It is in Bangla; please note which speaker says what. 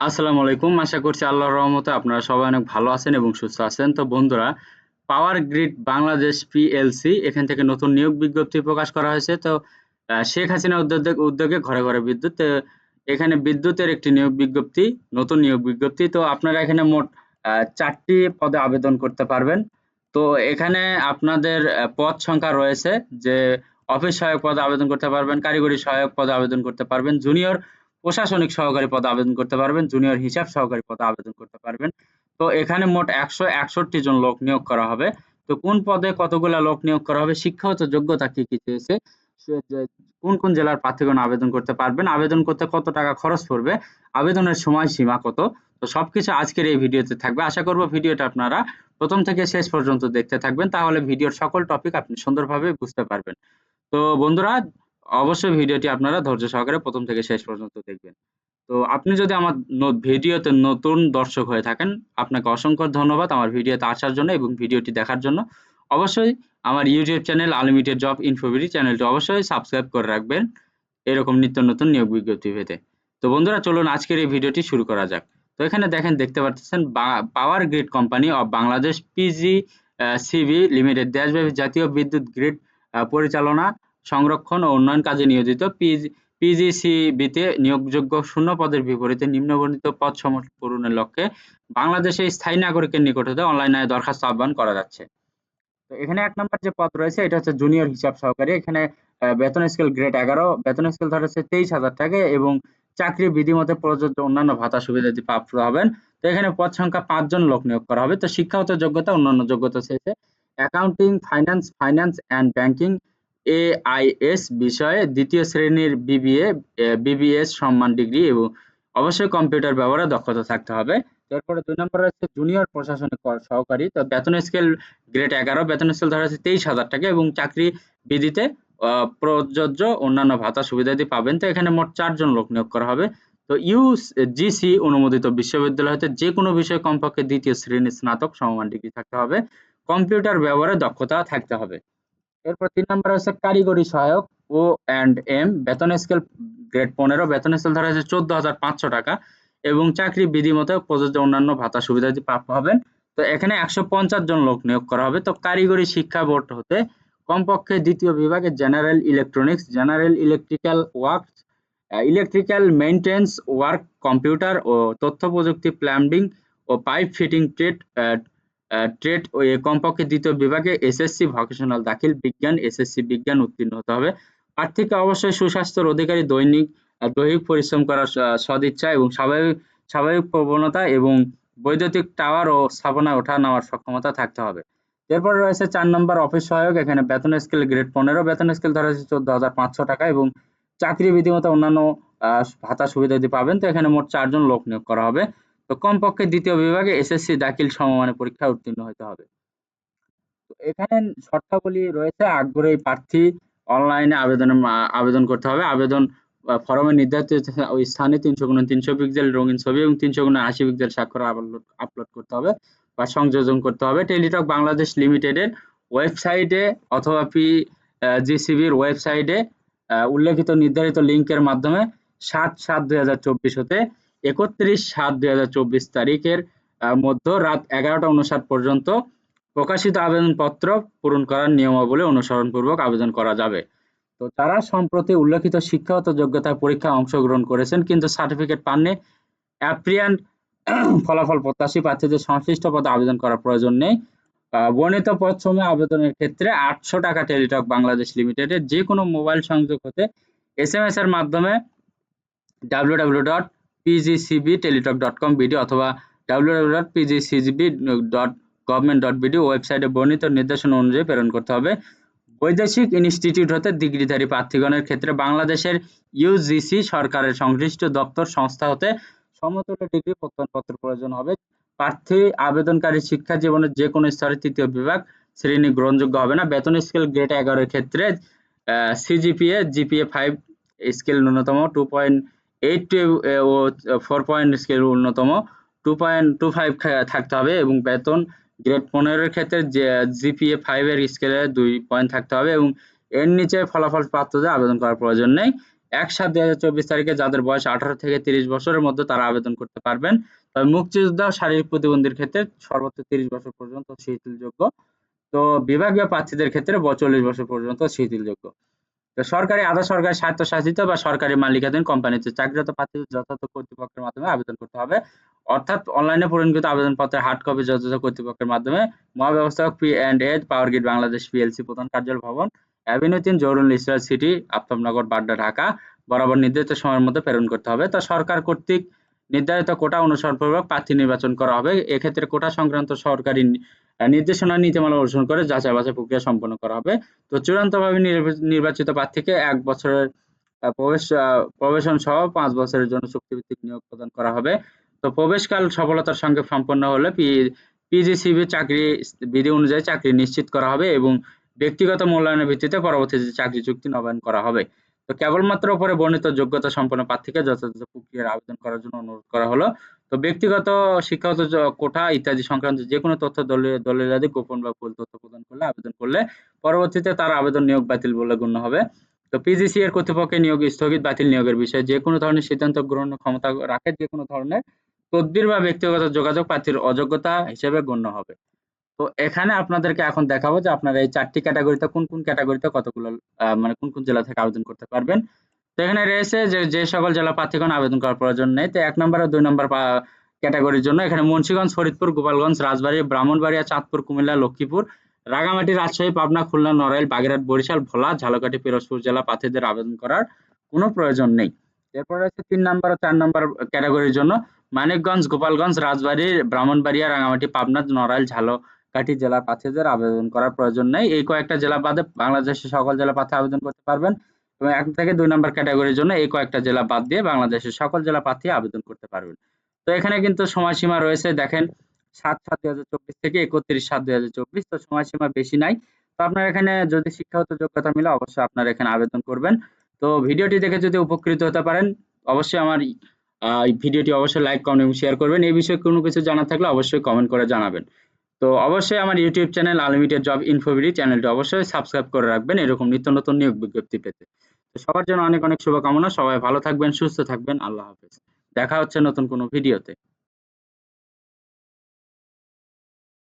Speaker 1: আসসালামু আলাইকুম। আশা করছি আল্লাহর রহমতে আপনারা সবাই অনেক ভালো আছেন এবং সুস্থ আছেন। তো বন্ধুরা পাওয়ার গ্রিড বাংলাদেশ পিএলসি এখান থেকে নতুন নিয়োগ বিজ্ঞপ্তি প্রকাশ করা হয়েছে। তো শেখ হাসিনা উদ্যোগে উদ্যোগে ঘরে ঘরে বিদ্যুৎ এখানে বিদ্যুতের একটি নিয়োগ বিজ্ঞপ্তি, নতুন নিয়োগ বিজ্ঞপ্তি। তো আপনারা এখানে মোট চারটি পদে আবেদন করতে পারবেন। তো এখানে আপনাদের পদ সংখ্যা রয়েছে যে, অফিস সহায়ক পদে আবেদন করতে পারবেন, কারিগরি সহায়ক পদে আবেদন করতে পারবেন, জুনিয়র প্রশাসনিক সহকারী পদে আবেদন করতে পারবেন জুনিয়র হিসাব সহকারী পদে আবেদন করতে পারবেন। তো এখানে মোট একশো একষট্টি জন লোক নিয়োগ করা হবে। তো কোন পদে কতগুলা লোক নিয়োগ করা হবে, শিক্ষাগত যোগ্যতা কি কি চেয়েছে কোন কোন জেলার প্রার্থীগণ আবেদন করতে পারবেন, আবেদন করতে কত টাকা খরচ পড়বে, আবেদনের সময় সীমা কত, তো সবকিছু আজকের এই ভিডিওতে থাকবে। আশা করব ভিডিওটা আপনারা প্রথম থেকে শেষ পর্যন্ত দেখতে থাকবেন, তাহলে ভিডিওর সকল টপিক আপনি সুন্দরভাবে বুঝতে পারবেন। তো বন্ধুরা অবশ্যই ভিডিওটি আপনারা ধৈর্য সহকারে প্রথম থেকে শেষ পর্যন্ত দেখবেন। তো আপনি যদি আমার ভিডিওতে নতুন দর্শক হয়ে থাকেন, আপনাকে অসংখ্য ধন্যবাদ আমার ভিডিওতে আসার জন্য এবং ভিডিওটি দেখার জন্য। অবশ্যই আমার YouTube channel unlimited job info BD চ্যানেলটি অবশ্যই সাবস্ক্রাইব করে রাখবেন এরকম নিত্য নতুন নিয়োগ বিজ্ঞপ্তি পেতে। তো বন্ধুরা, চলুন আজকের এই ভিডিওটি শুরু করা যাক। তো এখানে দেখেন, দেখতে পাচ্ছেন power grid company of Bangladesh PG CB limited, দেশব্যাপী জাতীয় বিদ্যুৎ গ্রিড পরিচালনা সংরক্ষণ ও উন্নয়ন কাজে নিয়োজিত পিজি, পিজিসিবিতে নিয়োগযোগ্য শূন্য পদের বিপরীতে নিম্নবর্ণিত পদ সমূহ পূরণের লক্ষ্যে বাংলাদেশে স্থায়ী নাগরিকের নিকট হতে অনলাইনে দরখাস্ত আহ্বান করা যাচ্ছে। তো এখানে এক নম্বর যে পদ রয়েছে, এটা হচ্ছে জুনিয়র হিসাব সহকারী। এখানে বেতন স্কেল গ্রেড এগারো। বেতন স্কেল ধরা হচ্ছে তেইশ হাজার টাকা এবং চাকরি বিধিমতে প্রযোজ্য অন্যান্য ভাতা সুবিধা যদি প্রাপ্ত হবেন, তো এখানে পদ সংখ্যা পাঁচজন লোক নিয়োগ করা হবে। তো শিক্ষাগত যোগ্যতা, অন্যান্য যোগ্যতা চেয়েছে accounting finance finance and banking AIS বিষয়ে দ্বিতীয় শ্রেণির বিবিএ বিবিএস সম্মান ডিগ্রি এবং অবশ্যই কম্পিউটার ব্যবহারে দক্ষতা থাকতে হবে। তারপরে দুই নম্বর রয়েছে জুনিয়র প্রশাসনিক কর- সহকারী। তো বেতন স্কেল গ্রেড এগারো, বেতন স্কেল ধরা হচ্ছে তেইশ হাজার টাকা এবং চাকরি বিধিতে প্রযোজ্য অন্যান্য ভাতা সুবিধাদি পাবেন। তো এখানে মোট চারজন লোক নিয়োগ করা হবে। তো ইউজিসি অনুমোদিত বিশ্ববিদ্যালয় হতে যে কোনো বিষয়ে কমপক্ষে দ্বিতীয় শ্রেণির স্নাতক সমমান ডিগ্রি থাকতে হবে। কম্পিউটার ব্যবহারে দক্ষতা থাকতে হবে। এরপর তিন নম্বর হচ্ছে কারিগরি সহায়ক ও অ্যান্ড এম। বেতন স্কেল, গ্রেড পনেরো, বেতন স্কেল ধরা হচ্ছে চোদ্দ হাজার পাঁচশো টাকা এবং চাকরি বিধি মতো প্রযোজ্য অন্যান্য ভাতা সুবিধা প্রাপ্য হবেন তো এখানে একশো পঞ্চাশ জন লোক নিয়োগ করা হবে। তো কারিগরি শিক্ষা বোর্ড হতে কমপক্ষে দ্বিতীয় বিভাগে general electronics, general electrical work electrical maintenance work computer ও তথ্য প্রযুক্তি প্ল্যাম্বিং ও পাইপ ফিটিং, ট্রেড ট্রেড ও এ কমপক্ষে দ্বিতীয় বিভাগে এসএসসি ভোকেশনাল দাখিল বিজ্ঞান এসএসসি বিজ্ঞান উত্তীর্ণ হতে হবে। প্রার্থীকে অবশ্যই সুস্বাস্থ্যের অধিকারী, দৈনিক দৈহিক পরিশ্রম করার সদিচ্ছা এবং স্বাভাবিক স্বাভাবিক প্রবণতা এবং বৈদ্যুতিক টাওয়ার ও স্থাপনায় ওঠা নামার সক্ষমতা থাকতে হবে। এরপর রয়েছে চার নম্বর অফিস সহায়ক, এখানে বেতন স্কেল গ্রেড পনেরো, বেতন স্কেল ধরা হচ্ছে চোদ্দ হাজার পাঁচশো টাকা এবং চাকরি বিধিমতো অন্যান্য ভাতা সুবিধা দিয়ে পাবেন, তো এখানে মোট চারজন লোক নিয়োগ করা হবে। তো কমপক্ষে দ্বিতীয় বিভাগে এসএসসি দাখিল সমমানের পরীক্ষায় উত্তীর্ণ হতে হবে। এখানে শর্তাবলী রয়েছে, আগ্রহী প্রার্থী অনলাইনে আবেদন আবেদন করতে হবে। আবেদন ফরমে নির্ধারিত ওই স্থানে তিনশো গুণ তিনশো পিক্সেল রঙিন ছবি এবং তিনশো গুণ আশি পিক্সেল স্বাক্ষর আপলোড করতে হবে বা সংযোজন করতে হবে। টেলিটক বাংলাদেশ লিমিটেডের ওয়েবসাইটে অথবা পি জিসিবির ওয়েবসাইটে উল্লেখিত নির্ধারিত লিঙ্কের মাধ্যমে সাত সাত দুই হাজার চব্বিশ হতে একত্রিশ সাত দুই হাজার চব্বিশ তারিখের মধ্যে রাত এগারোটা উনষাট পর্যন্ত প্রকাশিত আবেদনপত্র পূরণ করার নিয়মাবলী অনুসরণপূর্বক আবেদন করা যাবে। তো যারা সম্প্রতি উল্লেখিত শিক্ষাগত যোগ্যতা পরীক্ষায় অংশগ্রহণ করেছেন কিন্তু সার্টিফিকেট পাননি, অ্যাপ্রিয়ান ফলাফল প্রত্যাশী প্রার্থীদের সংশ্লিষ্ট পদে আবেদন করার প্রয়োজন নেই। বর্ণিত পদসমূহে আবেদনের ক্ষেত্রে আটশো টাকা টেলিটক বাংলাদেশ লিমিটেডের যে কোনো মোবাইল সংযোগ হতে এস এম এস এর মাধ্যমে W W dot PGCB Teletalk dot com BD অথবা W W dot PGCB dot government dot BD ওয়েবসাইটে বর্ণিত নির্দেশনা অনুযায়ী প্রেরণ করতে হবে। বৈদেশিক ইনস্টিটিউট হতে ডিগ্রিধারী প্রার্থীগণের ক্ষেত্রে বাংলাদেশের ইউজিসি সরকারের সংশ্লিষ্ট দপ্তর সংস্থা হতে সমতুল্য ডিগ্রি প্রত্যয়নপত্র প্রয়োজন হবে। প্রার্থী আবেদনকারী শিক্ষা জীবনের যে কোনো স্তরে তৃতীয় বিভাগ শ্রেণি গ্রহণযোগ্য হবে না। বেতন স্কেল গ্রেড এগারোর ক্ষেত্রে সিজিপিএ জিপিএ ফাইভ স্কেল ন্যূনতম টু পয়েন্ট এইট ও ফোর পয়েন্ট স্কেল অন্যতম। টু পয়েন্ট টু ফাইভ থাকতে হবে এবং বেতন গ্রেড পনেরোর ক্ষেত্রে যে জিপিএ ফাইভ এর স্কেলে দুই পয়েন্ট থাকতে হবে এবং এর নিচে ফলাফল প্রাপ্তদের আবেদন করার প্রয়োজন নেই। এক সাত দুই হাজার চব্বিশ তারিখে যাদের বয়স আঠারো থেকে তিরিশ বছরের মধ্যে তারা আবেদন করতে পারবেন। তবে মুক্তিযোদ্ধা শারীরিক প্রতিবন্ধীর ক্ষেত্রে সর্বোচ্চ তিরিশ বছর পর্যন্ত শিথিলযোগ্য। তো বিভাগীয় প্রার্থীদের ক্ষেত্রে চল্লিশ বছর পর্যন্ত শিথিলযোগ্য। সরকারি আধা সরকারি স্বায়ত্তশাসিত বা সরকারি মালিকাধীন কোম্পানিতে চাকরিরত প্রার্থীদের যথাযথ কর্তৃপক্ষের মাধ্যমে আবেদন করতে হবে। অর্থাৎ অনলাইনে পূরণকৃত আবেদনপত্রের হার্ড কপি যথাযথ কর্তৃপক্ষের মাধ্যমে মহাব্যবস্থাপক পি অ্যান্ড এড পাওয়ার গ্রিড বাংলাদেশ পিএলসি প্রধান কার্যালয় ভবন অ্যাভিনিউ তিন জরুল ইসরাত সিটি আফতাবনগর, বাড্ডা, ঢাকা, বরাবর নির্ধারিত সময়ের মধ্যে প্রেরণ করতে হবে। তো সরকার কর্তৃক নির্ধারিত কোটা অনুসরণপূর্বক প্রার্থী নির্বাচন করা হবে। এক্ষেত্রে কোটা সংক্রান্ত সরকারি নির্দেশনা নীতিমালা অনুসরণ করে যাচাই বাছাই প্রক্রিয়া সম্পন্ন করা হবে। তো চূড়ান্তভাবে নির্বা- নির্বাচিত প্রার্থীকে এক বছরের প্রবেশ প্রবেশন সহ পাঁচ বছরের জন্য চুক্তিভিত্তিক নিয়োগ প্রদান করা হবে। তো প্রবেশকাল সফলতার সঙ্গে সম্পন্ন হলে পিজিসিবি চাকরি বিধি অনুযায়ী চাকরি নিশ্চিত করা হবে এবং ব্যক্তিগত মূল্যায়নের ভিত্তিতে পরবর্তীতে চাকরি চুক্তি নবায়ন করা হবে। তো কেবলমাত্র উপরে বর্ণিত যোগ্যতা সম্পন্ন প্রার্থীকে যথাযথ প্রক্রিয়ার আবেদন করার জন্য অনুরোধ করা হলো। তো ব্যক্তিগত, শিক্ষাগত কোটা ইত্যাদি সংক্রান্ত যে কোনো তথ্য দলিলাদি গোপন বা ভুল তথ্য প্রদান করলে আবেদন করলে পরবর্তীতে তার আবেদন নিয়োগ বাতিল বলে গণ্য হবে। তো পিজিসি এর কর্তৃপক্ষের নিয়োগ স্থগিত বাতিল নিয়োগের বিষয়ে যে কোনো ধরনের সিদ্ধান্ত গ্রহণ ক্ষমতা রাখে যে কোনো ধরনের তদবির বা ব্যক্তিগত যোগাযোগ প্রার্থীর অযোগ্যতা হিসেবে গণ্য হবে। তো এখানে আপনাদেরকে এখন দেখাবো যে আপনারা এই চারটি ক্যাটাগরিতে কোন কোন ক্যাটাগরিতে কতগুলো মানে কোন কোন জেলা থেকে আবেদন করতে পারবেন। তো এখানে রয়েছে যে যে সকল জেলা প্রার্থীগণ আবেদন করার প্রয়োজন নেই। তো এক নম্বর আর দুই নম্বর ক্যাটাগরির জন্য এখানে মুন্সিগঞ্জ, ফরিদপুর, গোপালগঞ্জ, রাজবাড়ী, ব্রাহ্মণবাড়িয়া, চাঁদপুর, কুমিল্লা, লক্ষ্মীপুর, রাঙামাটি, রাজশাহী, পাবনা, খুলনা, নড়াইল, বাগেরহাট, বরিশাল, ভোলা, ঝালকাঠি, পিরোজপুর জেলা প্রার্থীদের আবেদন করার কোনো প্রয়োজন নেই। এরপর আছে তিন নম্বর ও চার নম্বর ক্যাটাগরির জন্য মানিকগঞ্জ, গোপালগঞ্জ, রাজবাড়ী, ব্রাহ্মণবাড়িয়া, রাঙামাটি, পাবনা, নড়াইল ঝালকাঠি জেলার প্রার্থীদের আবেদন করার প্রয়োজন নেই। এই কয়েকটা জেলা বাদে বাংলাদেশের সকল জেলা প্রার্থী আবেদন করতে পারবেন এবং এক থেকে দুই নম্বর ক্যাটাগরির জন্য এই কয়েকটা জেলা বাদ দিয়ে বাংলাদেশের সকল জেলা প্রার্থী আবেদন করতে পারবেন। তো এখানে কিন্তু সময়সীমা রয়েছে, দেখেন, সাত সাত দুই হাজার চব্বিশ থেকে একত্রিশ সাত দুই হাজার চব্বিশ, তো সময়সীমা বেশি নাই। তো আপনার এখানে যদি শিক্ষাগত যোগ্যতা মিলে অবশ্যই আপনার এখানে আবেদন করবেন। তো ভিডিওটি দেখে যদি উপকৃত হতে পারেন, অবশ্যই আমার ভিডিওটি অবশ্যই লাইক, কমেন্ট এবং শেয়ার করবেন। এই বিষয়ে কোনো কিছু জানা থাকলে অবশ্যই কমেন্ট করে জানাবেন। তো অবশ্যই আমার YouTube channel unlimited job info BD চ্যানেলটি অবশ্যই সাবস্ক্রাইব করে রাখবেন, এরকম নিত্য নতুন নিয়োগ বিজ্ঞপ্তি পেতে। তো সবার জন্য অনেক অনেক শুভকামনা, সবাই ভালো থাকবেন, সুস্থ থাকবেন, আল্লাহ হাফেজ। দেখা হচ্ছে নতুন কোনো ভিডিওতে